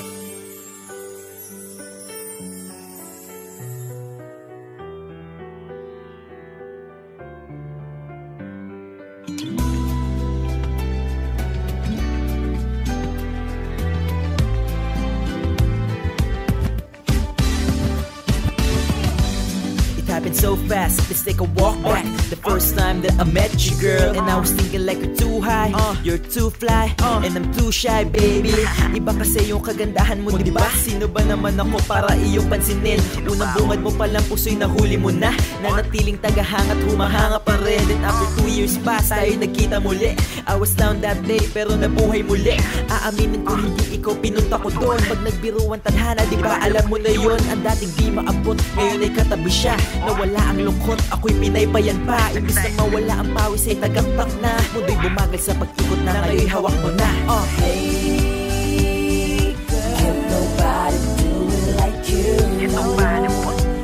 Thank you. Happened so fast. Let's take a walk back. The first time that I met you, girl, and I was thinking like you're too high, you're too fly, and I'm too shy, baby. Iba kasi yung kagandahan mo, di ba? Sino ba naman ako para iyong pansinin? Unang bungad mo palang puso'y nahuli mo na. Nanatiling tagahangat, humahanga pa rin. Then after two years pass, tayo nagkita muli. I was down that day, pero nabuhay muli. Aaminin ko hindi ikaw pinunta ko doon. Pag nagbiruan tadhana, di ba alam mo na yon Ang dating di maabot, ngayon ay katabi siya. Nawala ang lungkot, ako'y pinaypayan pa Imbis na mawala ang pawis ay tagaktak na Mundo'y bumagal sa pag-ikot na ngayon'y hawak mo na oh. Hey, can't nobody do like you. Get nobody,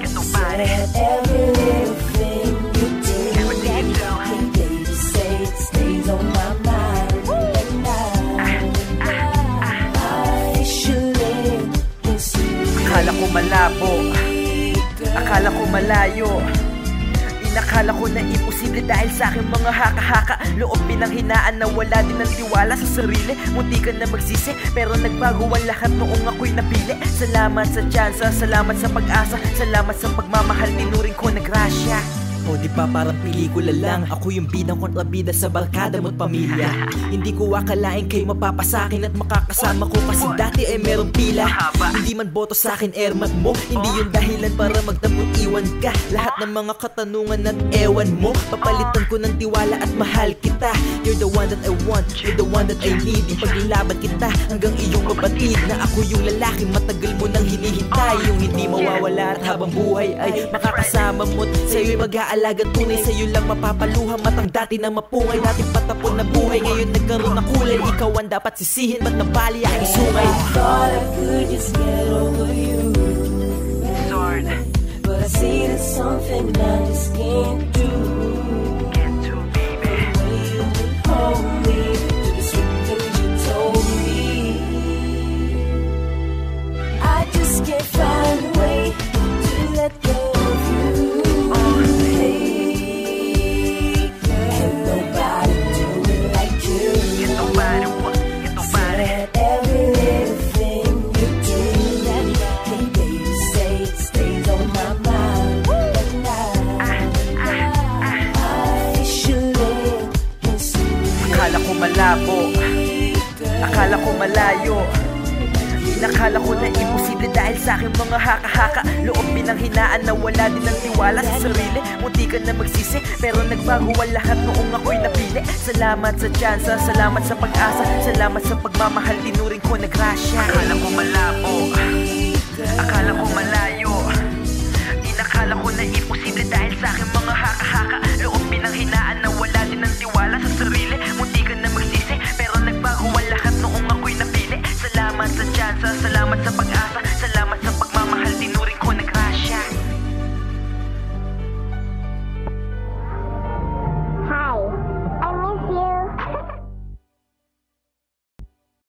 get nobody every little thing you do. Everything you do. Baby, say stays on my mind. Akala ko malabo, akala ko malayo. Inakala ko na imposible dahil sa aking mga haka-haka. Loob pinanghinaan na wala din ng tiwala sa sarili. Munti ka na magsisi pero nagbago ang lahat noong ako'y napili. Salamat sa tsansa, salamat sa pag-asa Salamat sa pagmamahal, tinuring ko na grasya o di ba? Parang pelikula lang. Ako yung bidang kontrabida sa barkada mo't pamilya. Hindi ko akalain kayo mapapasakin At makakasama ko. Kasi dati ay merong pila. Hindi man boto sa akin airmat mo. Hindi yung dahilan para magtapot iwan ka. Lahat ng mga katanungan at ewan mo. Papalitan ko ng tiwala at mahal kita. You're the one that I want, you're the one that I need. Ipaglalaban kita hanggang iyong mabatid Na ako yung lalaki matagal mo nang hinihintay. Yung hindi mawawala at habang buhay ay makakasama mo't sa'yo'y mag-aalaga tunay Sa'yo lang mapapaluha matang dati na mapungay. Dating patapon na buhay ngayon nagkaroon ng kulay. Ikaw ang dapat sisihin ba't nabali aking sungay? Thought I could just get over you. Sword, But I see there's something I just can't malabo, akala ko malayo. Nakala ko na imposible dahil sa aking mga haka-haka. Loob pinanghinaan na wala din ng tiwala sa sarili. Munti ka na magsisi pero nagbago ang lahat noong ako'y napili. Salamat sa tsansa, salamat sa pag-asa Salamat sa pagmamahal, tinuring ko na grasya. Akala ko malabo, dyan salamat sa pag-asa.